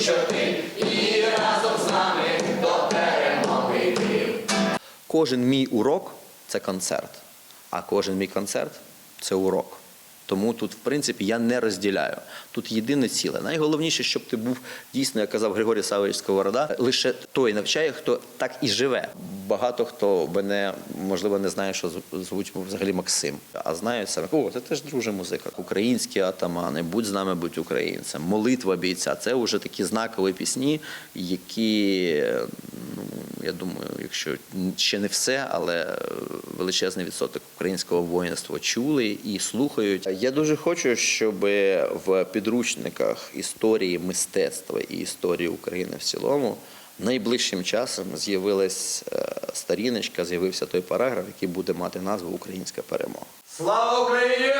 що ти і разом з нами до перемоги. Кожен мій урок це концерт, а кожен мій концерт це урок. Тому тут, в принципі, я не розділяю. Тут єдине ціле. Найголовніше, щоб ти був дійсно, як казав Григорій Савович Сковорода, лише той навчає, хто так і живе. Багато хто мене можливо не знає, що звуть взагалі Максим, а знають саме, о, це теж друже музика. Українські атамани, будь з нами, будь українцем, молитва бійця. Це вже такі знакові пісні, які ну я думаю, якщо ще не все, але величезний відсоток українського воїнства чули і слухають. Я дуже хочу, щоб в підручниках історії мистецтва і історії України в цілому найближчим часом з'явилась старіночка, сторіночка, з'явився той параграф, який буде мати назву Українська перемога. Слава Україні!